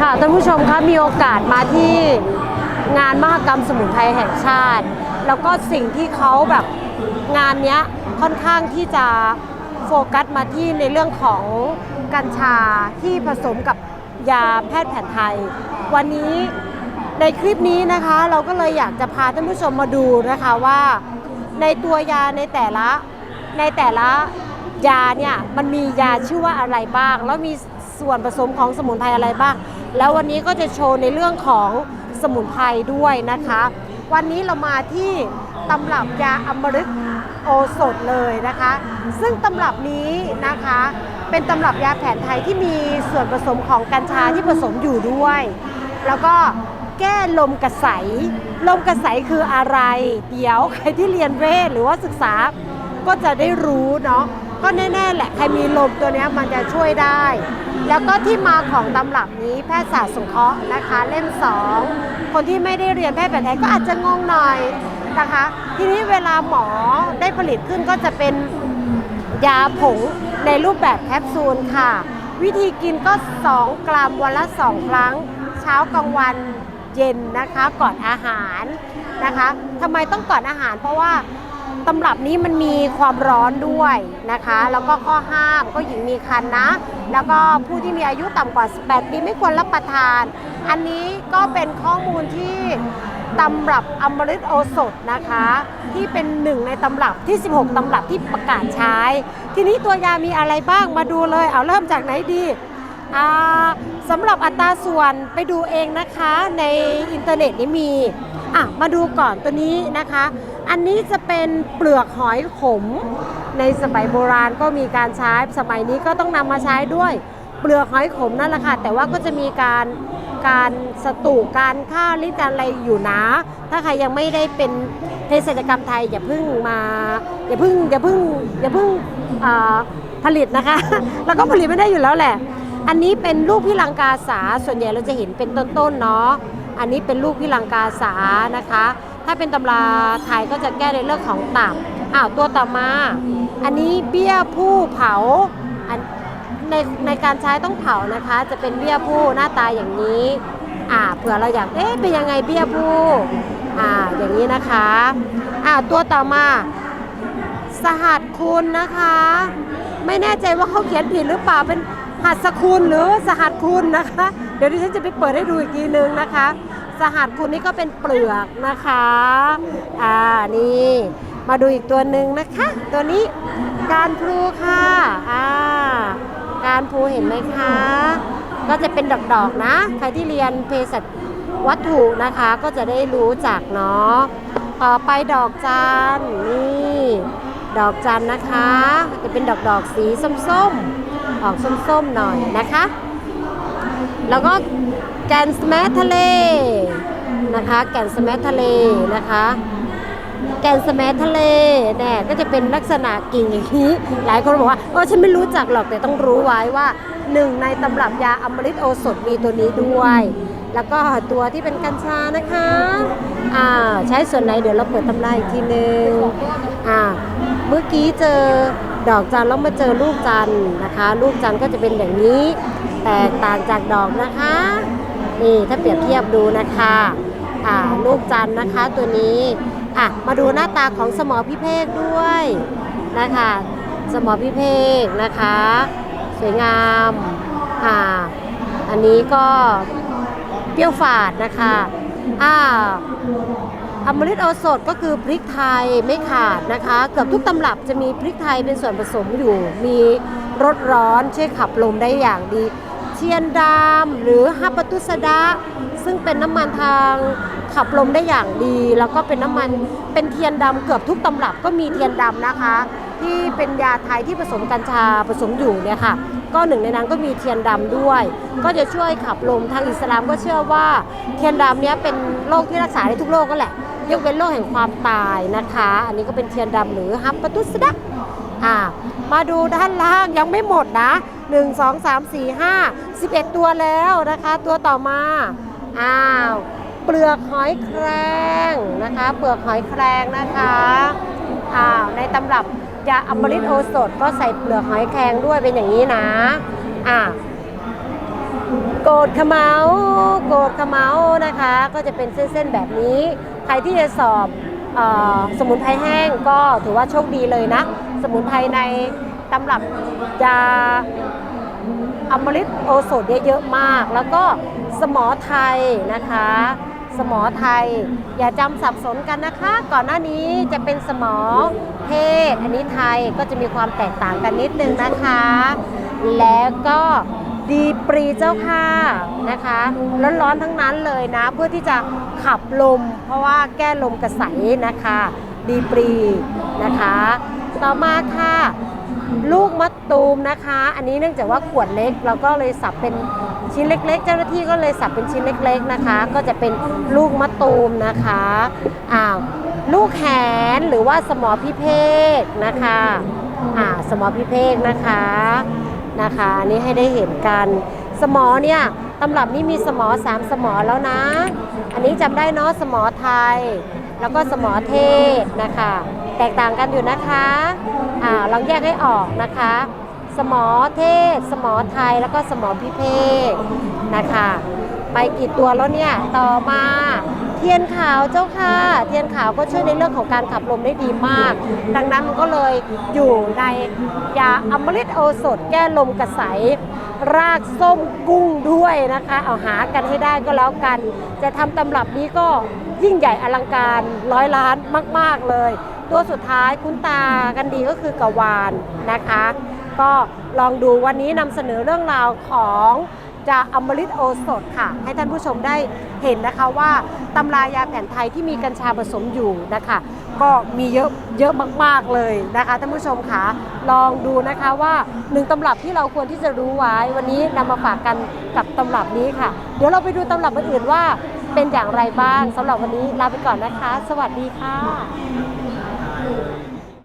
ค่ะท่านผู้ชมคะมีโอกาสมาที่งานมหกรรมสมุนไพรแห่งชาติ แล้วก็สิ่งที่เขาแบบงานเนี้ยค่อนข้างที่จะโฟกัสมาที่ในเรื่องของกัญชาที่ผสมกับยาแพทย์แผนไทย วันนี้ในคลิปนี้นะคะเราก็เลยอยากจะพาท่านผู้ชมมาดูนะคะว่าในตัวยาในแต่ละในแต่ละยาเนี่ยมันมียาชื่อว่าอะไรบ้าง แล้วมีส่วนผสมของสมุนไพรอะไรบ้าง แล้ววันนี้ก็จะโชว์ในเรื่องของสมุนไพรด้วยนะคะ วันนี้เรามาที่ตำรับยาอมฤตโอสถเลยนะคะ ซึ่งตำรับนี้นะคะ เป็นตำรับยาแผนไทยที่มีส่วนผสมของกัญชาที่ผสมอยู่ด้วย แล้วก็แก้ลมกระใส ลมกระใสคืออะไร เดี๋ยวใครที่เรียนเวทหรือว่าศึกษาก็จะได้รู้เนาะ ก็แน่ๆแหละใครมีลมตัวนี้มันจะช่วยได้ แล้วก็ที่มาของตำรับนี้แพทยศาสตร์สงเคราะห์นะคะ เล่ม 2 คนที่ไม่ได้เรียนแพทย์แผนไทยก็อาจจะงงหน่อยนะคะ ทีนี้เวลาหมอได้ผลิตขึ้นก็จะเป็นยาผงในรูปแบบแคปซูลค่ะ วิธีกินก็ 2 กรัมวันละ 2 ครั้ง เช้ากลางวันเย็นนะคะก่อนอาหารนะคะทำไมต้องก่อนอาหารเพราะว่า ตำรับนี้มันมีความร้อนด้วยนะคะ แล้วก็ข้อห้ามก็หญิงมีคันนะ แล้วก็ผู้ที่มีอายุต่ำกว่า 18 ปีไม่ควรรับประทาน อันนี้ก็เป็นข้อมูลที่ตำรับอมฤตโอสถนะคะ ที่เป็นหนึ่งในตำรับที่ 16 ตำรับที่ประกาศใช้ ทีนี้ตัวยามีอะไรบ้างมาดูเลย เอาเริ่มจากไหนดีอ่าสำหรับอัตราส่วนไปดูเองนะคะในอินเทอร์เน็ตนี่มีอะมาดูก่อนตัวนี้นะคะ อันนี้จะเป็นเปลือกหอยขม ในสมัยโบราณก็มีการใช้สมัยนี้ก็ต้องนำมาใช้ด้วย เปลือกหอยขมนั่นแหละค่ะแต่ว่าก็จะมีการการสตูการฆ่าลิตรอะไรอยู่นะ ถ้าใครยังไม่ได้เป็นเภสัชกรรมไทยอย่าเพิ่งมาอย่าเพิ่งอย่าเพิ่งอย่าเพิ่งผลิตนะคะ แล้วก็ผลิตไม่ได้อยู่แล้วแหละ อันนี้เป็นลูกพิลังกาสาส่วนใหญ่เราจะเห็นเป็นต้นๆเนาะอันนี้เป็นลูกพิลังกาสานะคะ ถ้าเป็นตำราไทยก็จะแก้ในเรื่องของตับอ้าวตัวต่อมา อันนี้เบี้ยผู้เผาในในการใช้ต้องเผานะคะ จะเป็นเบี้ยผู้หน้าตาอย่างนี้อ่าเผื่อเราอยากเอ๊ะเป็นยังไงเบี้ยผู้อ่าอย่างนี้นะคะอ่าตัวต่อมา สหัสคุณนะคะ ไม่แน่ใจว่าเขาเขียนผิดหรือเปล่าเป็นหัสคุณหรือสหัสคุณนะคะ เดี๋ยวดิฉันจะไปเปิดให้ดูอีกทีนึงนะคะ สหัสคุณนี่ก็เป็นเปลือกนะคะ อ่า นี่ มาดูอีกตัวหนึ่งนะคะ ตัวนี้การพลูค่ะ อ่า การพลูเห็นไหมคะ ก็จะเป็นดอกๆนะ ใครที่เรียนเภสัชวัตถุนะคะก็จะได้รู้จักเนาะ ต่อไปดอกจันนี่ ดอกจันนะคะ จะเป็นดอกดอกๆสีส้มๆ ออกส้มๆหน่อยนะคะ แล้วก็แกนสแมททะเลนะคะ แกนสแมททะเลนะคะ แกนสแมททะเลเนี่ยก็จะเป็นลักษณะกิ่งอย่างนี้ หลายคนบอกว่าเออฉันไม่รู้จักหรอกแต่ต้องรู้ไว้ว่าหนึ่งในตำรับยาอมฤตโอสถมีตัวนี้ด้วย แล้วก็ตัวที่เป็นกัญชานะคะอ่าใช้ส่วนไหนเดี๋ยวเราเปิดตำราอีกทีนึงอ่าเมื่อกี้เจอดอกจันแล้วมาเจอลูกจันนะคะ ลูกจันก็จะเป็นอย่างนี้ แตกต่างจากดอกนะคะ นี่ถ้าเปรียบเทียบดูนะคะอ่าลูกจันนะคะตัวนี้อะมาดูหน้าตาของสมอพิเภกด้วยนะคะ สมอพิเภกนะคะ สวยงามอ่าอันนี้ก็เปรี้ยวฝาดนะคะอ่าอมฤตโอสถก็คือพริกไทยไม่ขาดนะคะ เกือบทุกตำรับจะมีพริกไทยเป็นส่วนผสมอยู่ มีรสร้อนช่วยขับลมได้อย่างดี เทียนดำหรือฮับปตุสดะซึ่งเป็นน้ำมันทางขับลมได้อย่างดี แล้วก็เป็นน้ำมันเป็นเทียนดำเกือบทุกตำรับก็มีเทียนดำนะคะ ที่เป็นยาไทยที่ผสมกัญชาผสมอยู่เนี่ยค่ะ ก็หนึ่งในนั้นก็มีเทียนดำด้วย ก็จะช่วยขับลมทางอิสลามก็เชื่อว่าเทียนดำเนี้ยเป็นโรคที่รักษาได้ทุกโรคก็แหละยกเว้นโรคแห่งความตายนะคะ อันนี้ก็เป็นเทียนดำหรือฮับปตุสดะอ่ามาดูด้านล่างยังไม่หมดนะ 1 2 3 4 5 11 ตัวแล้วนะคะ ตัวต่อมา อ้าว เปลือกหอยแครงนะคะ เปลือกหอยแครงนะคะ อ้าว ในตำรับยาอมฤตโอสถก็ใส่เปลือกหอยแครงด้วยเป็นอย่างนี้นะ อ่าโกดขมเมาโกดขมเมานะคะ ก็จะเป็นเส้นๆแบบนี้ ใครที่จะสอบอสมุนไพรแห้งก็ถือว่าโชคดีเลยนะ สมุนไพรในตำรับยา อมฤตโอสถเยอะมาก แล้วก็สมอไทยนะคะ สมอไทย อย่าจำสับสนกันนะคะ ก่อนหน้านี้จะเป็นสมอเทศ อันนี้ไทยก็จะมีความแตกต่างกันนิดนึงนะคะ แล้วก็ดีปรีเจ้าค่ะนะคะร้อนๆทั้งนั้นเลยนะ เพื่อที่จะขับลม เพราะว่าแก้ลมกระใสนะคะ ดีปรีนะคะ ต่อมาค่ะ ลูกมะ ตูมนะคะ อันนี้เนื่องจากว่าขวดเล็กเราก็เลยสับเป็นชิ้นเล็ก ๆ เจ้าหน้าที่ก็เลยสับเป็นชิ้นเล็ก ๆนะคะ ก็จะเป็นลูกมะตูมนะคะอ้าวลูกแขนหรือว่าสมอพิเภกนะคะอ่าสมอพิเภกนะคะนะคะอันนี้ให้ได้เห็นกันสมอเนี่ยตำรับนี้มีสมอสามสมอแล้วนะ อันนี้จำได้เนาะสมอไทย แล้วก็สมอเทศนะคะ แตกต่างกันอยู่นะคะอ่าลองแยกให้ออกนะคะ สมอเทศ สมอไทยแล้วก็สมอพิเภกนะคะ ไปกี่ตัวแล้วเนี่ยต่อมาเทียนขาวเจ้าค่ะ เทียนขาวก็ช่วยในเรื่องของการขับลมได้ดีมาก ดังนั้นมันก็เลยอยู่ในยาอมฤตโอสถแก้ลมกระใสรากส้มกุ้งด้วยนะคะ เอาหากันให้ได้ก็แล้วกัน จะทำตำรับนี้ก็ ยิ่งใหญ่อลังการร้อยล้านมาก ๆ เลย ตัวสุดท้ายคุ้นตากันดีก็คือกวานนะคะ ก็ลองดูวันนี้นำเสนอเรื่องราวของจะอมฤตโอสถค่ะ ให้ท่านผู้ชมได้เห็นนะคะว่าตำรายาแผนไทยที่มีกัญชาผสมอยู่นะคะ ก็มีเยอะเยอะมากๆเลยนะคะท่านผู้ชมค่ะลองดูนะคะว่าหนึ่งตำรับที่เราควรที่จะรู้ไว้ วันนี้นำมาฝากกันกับตำรับนี้ค่ะ เดี๋ยวเราไปดูตำรับอื่นๆว่า เป็นอย่างไรบ้างสำหรับวันนี้ลาไปก่อนนะคะ สวัสดีค่ะ